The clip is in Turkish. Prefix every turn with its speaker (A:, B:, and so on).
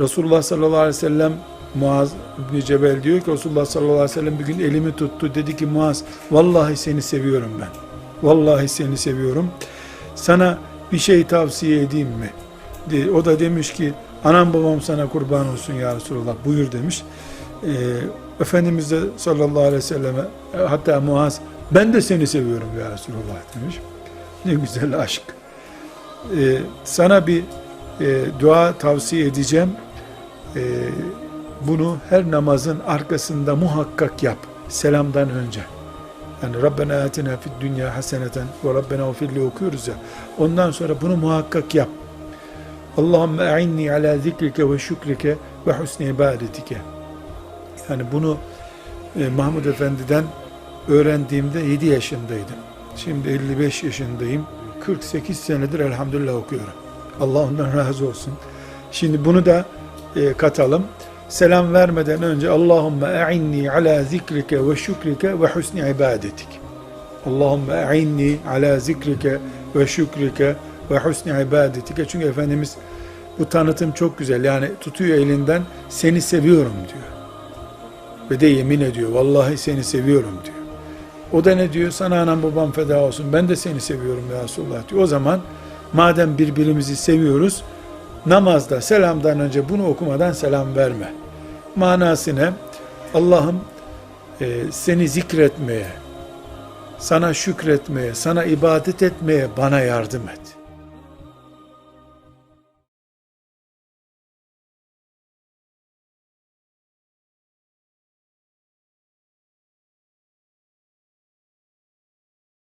A: Resulullah sallallahu aleyhi ve sellem Muaz bin Cebel diyor ki Resulullah sallallahu aleyhi ve sellem bir gün elimi tuttu. Dedi ki Muaz vallahi seni seviyorum ben. Vallahi seni seviyorum. Sana bir şey tavsiye edeyim mi? De- O da demiş ki anam babam sana kurban olsun ya Resulullah buyur demiş. Ee, Efendimiz de sallallahu aleyhi ve selleme e, hatta Muaz ben de seni seviyorum ya Resulullah demiş. Ne güzel aşk. Ee, sana bir e, dua tavsiye edeceğim. Ee, bunu her namazın arkasında muhakkak yap. Selamdan önce. Yani Rabbena atina fid dünya haseneten ve Rabbena ufirli okuyoruz ya. Ondan sonra bunu muhakkak yap. Allahümme a'inni ala zikrike ve şükrike ve husni ibadetike. Yani bunu e, Mahmud Efendi'den öğrendiğimde 7 yaşındaydım. Şimdi 55 yaşındayım. 48 senedir elhamdülillah okuyorum. Allah ondan razı olsun. Şimdi bunu da e, katalım. Selam vermeden önce Allahümme e'inni ala zikrike ve şükrike ve husni ibadetik. Allahümme e'inni ala zikrike ve şükrike ve husni ibadetike. Çünkü Efendimiz bu tanıtım çok güzel. Yani tutuyor elinden seni seviyorum diyor. Ve de yemin ediyor. Vallahi seni seviyorum diyor. O da ne diyor? Sana anam babam feda olsun. Ben de seni seviyorum ya Resulullah diyor. O zaman madem birbirimizi seviyoruz namazda selamdan önce bunu okumadan selam verme. Manası ne? Allah'ım e, seni zikretmeye, sana şükretmeye, sana ibadet etmeye bana yardım et.